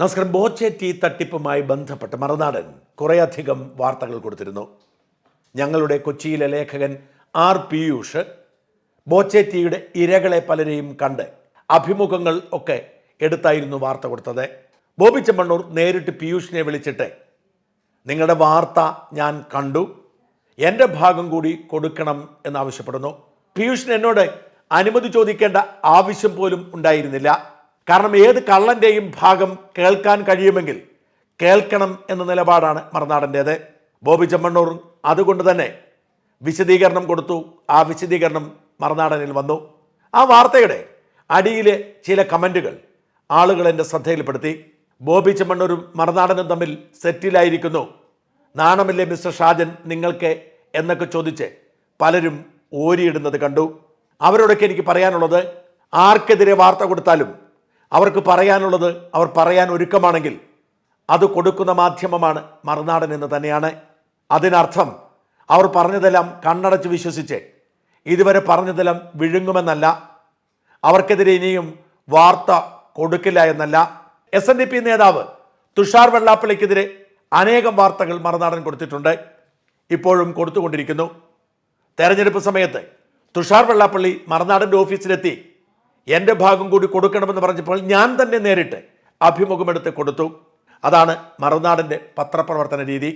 നമസ്കാരം ബോച്ചേറ്റി തട്ടിപ്പുമായി ബന്ധപ്പെട്ട് മറുനാടൻ കുറേയധികം വാർത്തകൾ കൊടുത്തിരുന്നു. ഞങ്ങളുടെ കൊച്ചിയിലെ ലേഖകൻ ആർ പിയൂഷ് ബോച്ചേറ്റിയുടെ ഇരകളെ പലരെയും കണ്ട് അഭിമുഖങ്ങൾ ഒക്കെ എടുത്തായിരുന്നു വാർത്ത കൊടുത്തത്. ബോബി ചെമ്മണ്ണൂർ നേരിട്ട് പീയൂഷിനെ വിളിച്ചിട്ട് നിങ്ങളുടെ വാർത്ത ഞാൻ കണ്ടു. എന്റെ ഭാഗം കൂടി കൊടുക്കണം എന്നാവശ്യപ്പെടുന്നു പീയൂഷിന് എന്നോട് അനുമതി ചോദിക്കേണ്ട ആവശ്യം പോലും ഉണ്ടായിരുന്നില്ല. കാരണം ഏത് കള്ളന്റെയും ഭാഗം കേൾക്കാൻ കഴിയുമെങ്കിൽ കേൾക്കണം എന്ന നിലപാടാണ് മറുനാടന്റേത്. ബോബി ചെമ്മണ്ണൂർ അതുകൊണ്ട് തന്നെ വിശദീകരണം കൊടുത്തു. ആ വിശദീകരണം മറുനാടനിൽ വന്നു. ആ വാർത്തയുടെ അടിയിലെ ചില കമന്റുകൾ ആളുകൾ എന്റെ ശ്രദ്ധയിൽപ്പെടുത്തി. ബോബി ചെമ്മണ്ണൂരും മറുനാടനും തമ്മിൽ സെറ്റിലായിരിക്കുന്നു. നാണമില്ലേ മിസ്റ്റർ ഷാജൻ നിങ്ങൾക്ക് എന്നൊക്കെ ചോദിച്ച് പലരും ഓരിയിടുന്നത് കണ്ടു. അവരോടൊക്കെ എനിക്ക് പറയാനുള്ളത് ആർക്കെതിരെ വാർത്ത കൊടുത്താലും അവർക്ക് പറയാനുള്ളത് അവർ പറയാൻ ഒരുക്കമാണെങ്കിൽ അത് കൊടുക്കുന്ന മാധ്യമമാണ് മറുനാടൻ എന്ന് തന്നെയാണ്. അതിനർത്ഥം അവർ പറഞ്ഞതെല്ലാം കണ്ണടച്ച് വിശ്വസിച്ച് ഇതുവരെ പറഞ്ഞതെല്ലാം വിഴുങ്ങുമെന്നല്ല. അവർക്കെതിരെ ഇനിയും വാർത്ത കൊടുക്കില്ല എന്നല്ല. എസ് എൻ ഡി പി നേതാവ് തുഷാർ വെള്ളാപ്പള്ളിക്കെതിരെ അനേകം വാർത്തകൾ മറുനാടൻ കൊടുത്തിട്ടുണ്ട്. ഇപ്പോഴും കൊടുത്തുകൊണ്ടിരിക്കുന്നു. തെരഞ്ഞെടുപ്പ് സമയത്ത് തുഷാർ വെള്ളാപ്പള്ളി മറുനാടന്റെ ഓഫീസിലെത്തി. എന്റെ ഭാഗം കൂടി കൊടുക്കണമെന്ന് പറഞ്ഞപ്പോൾ ഞാൻ തന്നെ നേരിട്ട് അഭിമുഖമെടുത്ത് കൊടുത്തു. അതാണ് മറുനാടന്റെ പത്രപ്രവർത്തന രീതി.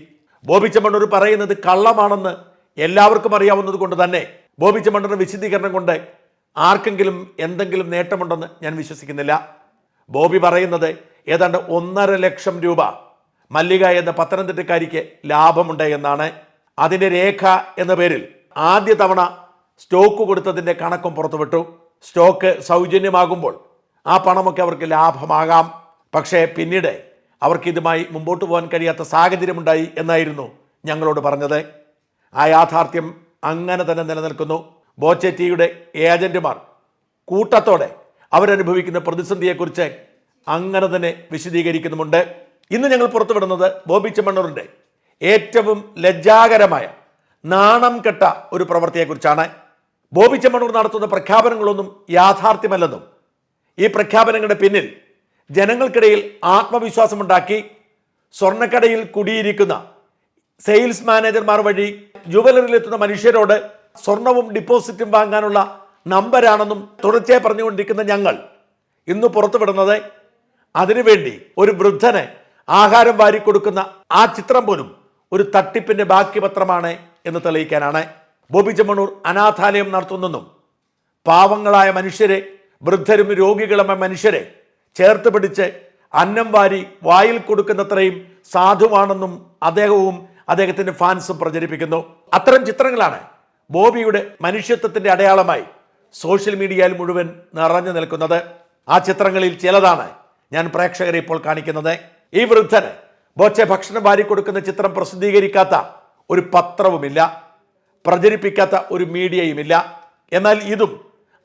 ബോബി ചെമ്മണ്ണൂർ പറയുന്നത് കള്ളമാണെന്ന് എല്ലാവർക്കും അറിയാവുന്നത് കൊണ്ട് തന്നെ ബോബി ചെമ്മണ്ണൂർ വിശദീകരണം കൊണ്ട് ആർക്കെങ്കിലും എന്തെങ്കിലും നേട്ടമുണ്ടെന്ന് ഞാൻ വിശ്വസിക്കുന്നില്ല. ബോബി പറയുന്നത് ഏതാണ്ട് ഒന്നര ലക്ഷം രൂപ മല്ലിക എന്ന പത്തനംതിട്ടക്കാരിക്ക് ലാഭമുണ്ട് എന്നാണ്. അതിന്റെ രേഖ എന്ന പേരിൽ ആദ്യ തവണ സ്റ്റോക്ക് കൊടുത്തതിന്റെ കണക്കും പുറത്തുവിട്ടു. സ്റ്റോക്ക് സൗജന്യമാകുമ്പോൾ ആ പണമൊക്കെ അവർക്ക് ലാഭമാകാം. പക്ഷേ പിന്നീട് അവർക്കിതുമായി മുമ്പോട്ട് പോകാൻ കഴിയാത്ത സാഹചര്യമുണ്ടായി എന്നായിരുന്നു ഞങ്ങളോട് പറഞ്ഞത്. ആ യാഥാർത്ഥ്യം അങ്ങനെ തന്നെ നിലനിൽക്കുന്നു. ബോച്ചെറ്റിയുടെ ഏജന്റുമാർ കൂട്ടത്തോടെ അവരനുഭവിക്കുന്ന പ്രതിസന്ധിയെക്കുറിച്ച് അങ്ങനെ തന്നെ വിശദീകരിക്കുന്നുമുണ്ട്. ഇന്ന് ഞങ്ങൾ പുറത്തുവിടുന്നത് ബോബി ചെമ്മണ്ണൂറിന്റെ ഏറ്റവും ലജ്ജാകരമായ നാണം കെട്ട ഒരു പ്രവൃത്തിയെക്കുറിച്ചാണ്. ബോബി ചെമ്മണൂർ നടത്തുന്ന പ്രഖ്യാപനങ്ങളൊന്നും യാഥാർത്ഥ്യമല്ലെന്നും ഈ പ്രഖ്യാപനങ്ങളുടെ പിന്നിൽ ജനങ്ങൾക്കിടയിൽ ആത്മവിശ്വാസമുണ്ടാക്കി സ്വർണക്കടയിൽ കുടിയിരിക്കുന്ന സെയിൽസ് മാനേജർമാർ വഴി ജുവലറിയിലെത്തുന്ന മനുഷ്യരോട് സ്വർണവും ഡിപ്പോസിറ്റും വാങ്ങാനുള്ള നമ്പരാണെന്നും തുടർച്ചയായി പറഞ്ഞുകൊണ്ടിരിക്കുന്ന ഞങ്ങൾ ഇന്ന് പുറത്തുവിടുന്നത് അതിനുവേണ്ടി ഒരു വൃദ്ധനെ ആഹാരം വാരിക്കൊടുക്കുന്ന ആ ചിത്രം പോലും ഒരു തട്ടിപ്പിന്റെ ബാക്കി പത്രമാണ് എന്ന് തെളിയിക്കാനാണ്. ബോബി ജമണൂർ അനാഥാലയം നടത്തുന്നെന്നും പാവങ്ങളായ മനുഷ്യരെ വൃദ്ധരും രോഗികളുമായ മനുഷ്യരെ ചേർത്ത് പിടിച്ച് അന്നം വാരി വായിൽ കൊടുക്കുന്നത്രയും സാധുവാണെന്നും അദ്ദേഹവും അദ്ദേഹത്തിന്റെ ഫാൻസും പ്രചരിപ്പിക്കുന്നു. അത്തരം ചിത്രങ്ങളാണ് ബോബിയുടെ മനുഷ്യത്വത്തിന്റെ അടയാളമായി സോഷ്യൽ മീഡിയയിൽ മുഴുവൻ നിറഞ്ഞു നിൽക്കുന്നത്. ആ ചിത്രങ്ങളിൽ ചിലതാണ് ഞാൻ പ്രേക്ഷകരെ ഇപ്പോൾ കാണിക്കുന്നത്. ഈ വൃദ്ധന് ബോച്ചെ ഭക്ഷണം വാരി കൊടുക്കുന്ന ചിത്രം പ്രസിദ്ധീകരിക്കാത്ത ഒരു പത്രവുമില്ല. പ്രചരിപ്പിക്കാത്ത ഒരു മീഡിയയുമില്ല. എന്നാൽ ഇതും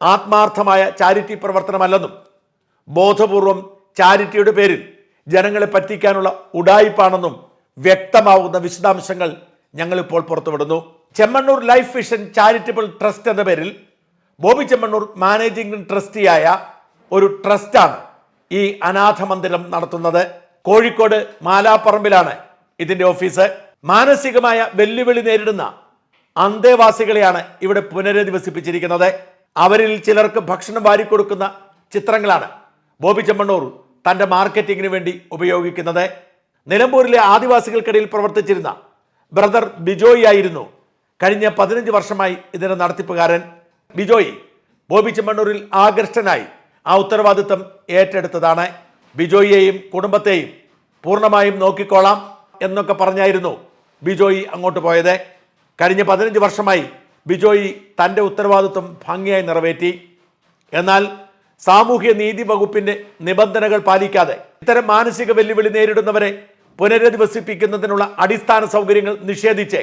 ആത്മാർത്ഥമായ ചാരിറ്റി പ്രവർത്തനമല്ലെന്നും ബോധപൂർവം ചാരിറ്റിയുടെ പേരിൽ ജനങ്ങളെ പറ്റിക്കാനുള്ള ഉടായിപ്പാണെന്നും വ്യക്തമാവുന്ന വിശദാംശങ്ങൾ ഞങ്ങളിപ്പോൾ പുറത്തുവിടുന്നു. Chemmanur Life Vision Charitable Trust എന്ന പേരിൽ ബോബി ചെമ്മണ്ണൂർ മാനേജിംഗ് ട്രസ്റ്റിയായ ഒരു ട്രസ്റ്റാണ് ഈ അനാഥ മന്ദിരം നടത്തുന്നത്. കോഴിക്കോട് മാലാപ്പറമ്പിലാണ് ഇതിന്റെ ഓഫീസ്. മാനസികമായ വെല്ലുവിളി നേരിടുന്ന അന്തേവാസികളെയാണ് ഇവിടെ പുനരധിവസിപ്പിച്ചിരിക്കുന്നത്. അവരിൽ ചിലർക്ക് ഭക്ഷണം വാരിക്കൊടുക്കുന്ന ചിത്രങ്ങളാണ് ബോബി ചെമ്മണ്ണൂർ തന്റെ മാർക്കറ്റിങ്ങിന് വേണ്ടി ഉപയോഗിക്കുന്നത്. നിലമ്പൂരിലെ ആദിവാസികൾക്കിടയിൽ പ്രവർത്തിച്ചിരുന്ന ബ്രദർ ബിജോയ് ആയിരുന്നു കഴിഞ്ഞ പതിനഞ്ച് വർഷമായി ഇതിന്റെ നടത്തിപ്പുകാരൻ. ബിജോയ് ബോബി ചെമ്മണ്ണൂരിൽ ആകർഷ്ടനായി ആ ഉത്തരവാദിത്തം ഏറ്റെടുത്തതാണ്. ബിജോയിയെയും കുടുംബത്തെയും പൂർണമായും നോക്കിക്കോളാം എന്നൊക്കെ പറഞ്ഞായിരുന്നു ബിജോയി അങ്ങോട്ട് പോയത്. കഴിഞ്ഞ പതിനഞ്ച് വർഷമായി ബിജോയ് തന്റെ ഉത്തരവാദിത്വം ഭംഗിയായി നിറവേറ്റി. എന്നാൽ സാമൂഹ്യ നീതി വകുപ്പിന്റെ നിബന്ധനകൾ പാലിക്കാതെ ഇത്തരം മാനസിക വെല്ലുവിളി നേരിടുന്നവരെ പുനരധിവസിപ്പിക്കുന്നതിനുള്ള അടിസ്ഥാന സൗകര്യങ്ങൾ നിഷേധിച്ച്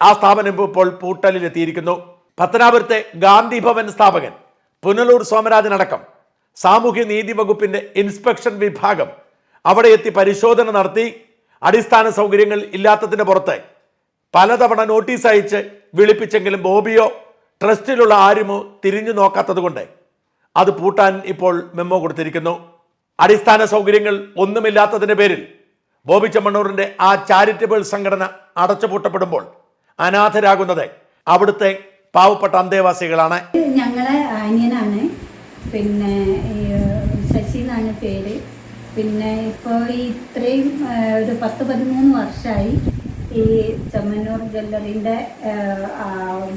ആ സ്ഥാപനം ഇപ്പോൾ പൂട്ടലിലെത്തിയിരിക്കുന്നു. പത്തനാപുരത്തെ ഗാന്ധി ഭവൻ സ്ഥാപകൻ പുനലൂർ സോമരാജനടക്കം സാമൂഹ്യ നീതി വകുപ്പിന്റെ ഇൻസ്പെക്ഷൻ വിഭാഗം അവിടെ എത്തി പരിശോധന നടത്തി അടിസ്ഥാന സൗകര്യങ്ങൾ ഇല്ലാത്തതിന് പുറത്ത് പലതവണ നോട്ടീസ് അയച്ച് വിളിപ്പിച്ചെങ്കിലും ബോബിയോ ട്രസ്റ്റിലുള്ള ആരുമോ തിരിഞ്ഞു നോക്കാത്തതുകൊണ്ട് അത് പൂട്ടാൻ ഇപ്പോൾ മെമ്മോ കൊടുത്തിരിക്കുന്നു. അടിസ്ഥാന സൗകര്യങ്ങൾ ഒന്നുമില്ലാത്തതിന്റെ പേരിൽ ബോബി ചെമ്മണ്ണൂറിന്റെ ആ ചാരിറ്റബിൾ സംഘടന അടച്ചുപൂട്ടപ്പെടുമ്പോൾ അനാഥരാകുന്നത് അവിടുത്തെ പാവപ്പെട്ട അന്തേവാസികളാണ്. ഞങ്ങളെ അനിയനാണ് പിന്നെ ശശി എന്നാണ് പേര്. പിന്നെ ഇപ്പോൾ ഇത്രയും ഒരു പത്ത് പതിമൂന്ന് വർഷമായി ഈ ചെമ്മന്നൂർ ജ്വല്ലറിന്റെ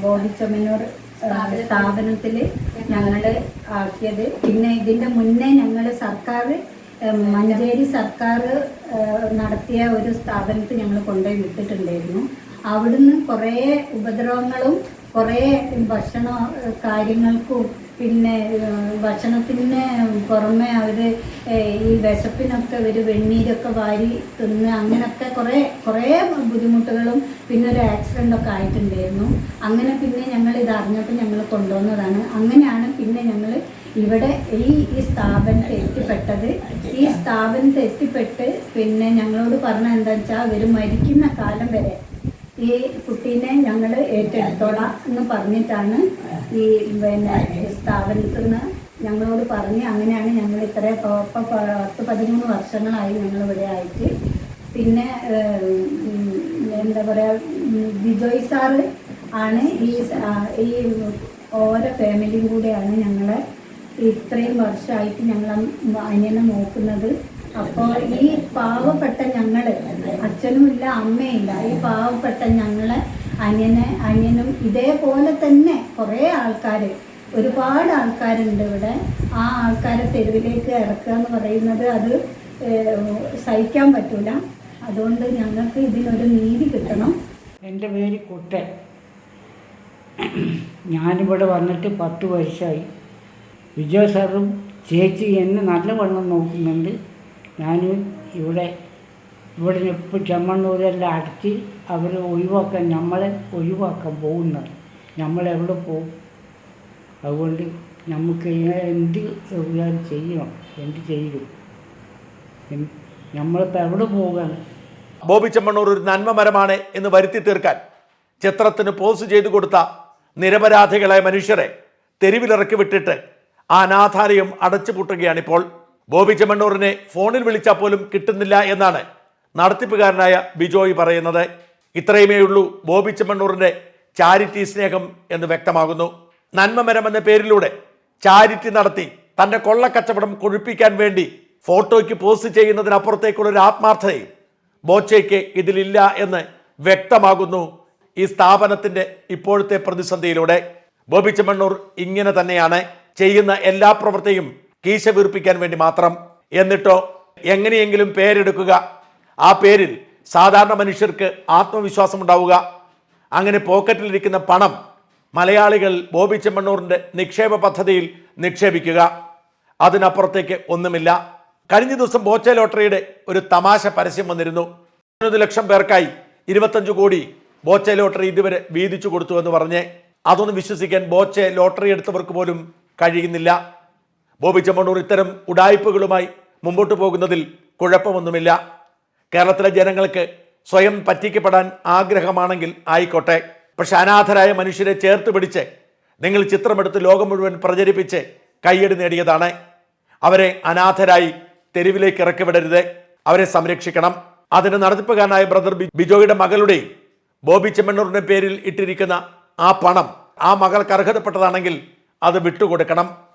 ബോഡി ചെമ്മന്നൂർ സ്ഥാപനത്തിൽ ഞങ്ങൾ ആക്കിയത്. പിന്നെ ഇതിന്റെ മുന്നേ ഞങ്ങൾ സർക്കാർ മഞ്ചേരി സർക്കാർ നടത്തിയ ഒരു സ്ഥാപനത്തിൽ ഞങ്ങൾ കൊണ്ടുപോയി വിട്ടിട്ടുണ്ടായിരുന്നു. അവിടുന്ന് കുറേ ഉപദ്രവങ്ങളും കുറേ ഭക്ഷണ കാര്യങ്ങൾക്കും പിന്നെ ഭക്ഷണത്തിന് പുറമെ അവർ ഈ വിശപ്പിനൊക്കെ അവർ വെണ്ണീരൊക്കെ വാരി തിന്ന് അങ്ങനെയൊക്കെ കുറേ കുറേ ബുദ്ധിമുട്ടുകളും പിന്നെ ഒരു ആക്സിഡന്റ് ഒക്കെ ആയിട്ടുണ്ടായിരുന്നു. അങ്ങനെ പിന്നെ ഞങ്ങൾ ഇത് അറിഞ്ഞപ്പോൾ ഞങ്ങൾ കൊണ്ടുവന്നതാണ്. അങ്ങനെയാണ് പിന്നെ ഞങ്ങൾ ഇവിടെ ഈ ഈ സ്ഥാപനത്തിൽ എത്തിപ്പെട്ടത്. ഈ സ്ഥാപനത്തിൽ എത്തിപ്പെട്ട് പിന്നെ ഞങ്ങളോട് പറഞ്ഞ എന്താ വെച്ചാൽ അവർ മരിക്കുന്ന കാലം വരെ ഈ കുട്ടീനെ ഞങ്ങൾ ഏറ്റെടുത്തോളാം എന്ന് പറഞ്ഞിട്ടാണ് ഈ പിന്നെ സ്ഥാപനത്തിൽ നിന്ന് ഞങ്ങളോട് പറഞ്ഞ് അങ്ങനെയാണ് ഞങ്ങൾ ഇത്ര ഇപ്പം പത്ത് പതിമൂന്ന് വർഷങ്ങളായി ഞങ്ങൾ ഇവിടെ ആയിട്ട്. പിന്നെ എന്താ പറയുക ബിജോയ് സാറ് ആണ് ഈ ഈ ഓരോ ഫാമിലിയും കൂടെയാണ് ഞങ്ങളെ ഇത്രയും വർഷമായിട്ട് ഞങ്ങൾ അനിയനെ നോക്കുന്നത്. അപ്പോൾ ഈ പാവപ്പെട്ട ഞങ്ങൾ അച്ഛനും ഇല്ല അമ്മയില്ല ഈ പാവപ്പെട്ട ഞങ്ങൾ അനിയനെ അനിയനും ഇതേപോലെ തന്നെ കുറേ ആൾക്കാർ ഒരുപാട് ആൾക്കാരുണ്ട് ഇവിടെ. ആ ആൾക്കാരെ തെരുവിലേക്ക് ഇറക്കുക എന്ന് പറയുന്നത് അത് സഹിക്കാൻ പറ്റൂല. അതുകൊണ്ട് ഞങ്ങൾക്ക് ഇതിനൊരു നീതി കിട്ടണം. എന്റെ പേര് കുട്ടൻ. ഞാനിവിടെ വന്നിട്ട് പത്ത് വർഷമായി വിജയ സാറും ചേച്ചി എന്നെ നല്ലവണ്ണം നോക്കുന്നുണ്ട്. ഞാൻ ഇവിടെ ഇവിടെ ഇപ്പോൾ ചെമ്മണ്ണൂരെല്ലാം അടച്ച് അവർ ഒഴിവാക്കാൻ നമ്മളെ ഒഴിവാക്കാൻ പോകുന്നത്. നമ്മളെവിടെ പോകും? അതുകൊണ്ട് നമുക്ക് എന്ത് വിചാരം ചെയ്യണം? എന്ത് ചെയ്യും? നമ്മളിപ്പോൾ എവിടെ പോകാൻ? ബോബി ചെമ്മണ്ണൂർ ഒരു നന്മമരമാണ് എന്ന് വരുത്തി തീർക്കാൻ ചിത്രത്തിന് പോസ് ചെയ്തു കൊടുത്ത നിരപരാധികളായ മനുഷ്യരെ തെരുവിലിറക്കി വിട്ടിട്ട് ആ അനാഥാലയം അടച്ചുപൂട്ടുകയാണിപ്പോൾ ബോബി ചെമ്മണ്ണൂറിനെ ഫോണിൽ വിളിച്ചാൽ പോലും കിട്ടുന്നില്ല എന്നാണ് നടത്തിപ്പുകാരനായ ബിജോയ് പറയുന്നത്. ഇത്രയുമേ ഉള്ളൂ ബോബി ചെമ്മണ്ണൂറിന്റെ ചാരിറ്റി സ്നേഹം എന്ന് വ്യക്തമാകുന്നു. നന്മമരം എന്ന പേരിലൂടെ ചാരിറ്റി നടത്തി തന്റെ കൊള്ളക്കച്ചവടം കൊഴുപ്പിക്കാൻ വേണ്ടി ഫോട്ടോയ്ക്ക് പോസ്റ്റ് ചെയ്യുന്നതിനപ്പുറത്തേക്കുള്ള ഒരു ആത്മാർത്ഥതയും ബോച്ചയ്ക്ക് ഇതിലില്ല എന്ന് വ്യക്തമാകുന്നു ഈ സ്ഥാപനത്തിന്റെ ഇപ്പോഴത്തെ പ്രതിസന്ധിയിലൂടെ. ബോബി ചെമ്മണ്ണൂർ ഇങ്ങനെ തന്നെയാണ് ചെയ്യുന്ന എല്ലാ പ്രവൃത്തിയും കീശ വീർപ്പിക്കാൻ വേണ്ടി മാത്രം. എന്നിട്ടോ എങ്ങനെയെങ്കിലും പേരെടുക്കുക. ആ പേരിൽ സാധാരണ മനുഷ്യർക്ക് ആത്മവിശ്വാസം ഉണ്ടാവുക അങ്ങനെ പോക്കറ്റിലിരിക്കുന്ന പണം മലയാളികൾ ബോബി ചെമ്മണ്ണൂറിന്റെ നിക്ഷേപ പദ്ധതിയിൽ നിക്ഷേപിക്കുക. അതിനപ്പുറത്തേക്ക് ഒന്നുമില്ല. കഴിഞ്ഞ ദിവസം ബോച്ച ലോട്ടറിയുടെ ഒരു തമാശ പരസ്യം വന്നിരുന്നു. പതിനൊന്ന് ലക്ഷം പേർക്കായി ഇരുപത്തഞ്ച് കോടി ബോച്ച ലോട്ടറി ഇതുവരെ വീതിച്ചു കൊടുത്തു എന്ന് പറഞ്ഞ്. അതൊന്നും വിശ്വസിക്കാൻ ബോച്ച ലോട്ടറി എടുത്തവർക്ക് പോലും കഴിയുന്നില്ല. ബോബി ചെമ്മണ്ണൂർ ഇത്തരം ഉടായ്പകളുമായി മുമ്പോട്ട് പോകുന്നതിൽ കുഴപ്പമൊന്നുമില്ല. കേരളത്തിലെ ജനങ്ങൾക്ക് സ്വയം പറ്റിക്കപ്പെടാൻ ആഗ്രഹമാണെങ്കിൽ ആയിക്കോട്ടെ. പക്ഷെ അനാഥരായ മനുഷ്യരെ ചേർത്ത് പിടിച്ച് നിങ്ങൾ ചിത്രമെടുത്ത് ലോകം മുഴുവൻ പ്രചരിപ്പിച്ച് കയ്യടി നേടിയതാണ്. അവരെ അനാഥരായി തെരുവിലേക്ക് ഇറക്കി വിടരുത് അവരെ സംരക്ഷിക്കണം. അതിന് നടത്തിപ്പുകാരനായ ബ്രദർ ബിജോയുടെ മകളുടെയും ബോബി ചെമ്മണ്ണൂറിന്റെ പേരിൽ ഇട്ടിരിക്കുന്ന ആ പണം ആ മകൾക്ക് അർഹതപ്പെട്ടതാണെങ്കിൽ അത് വിട്ടുകൊടുക്കണം.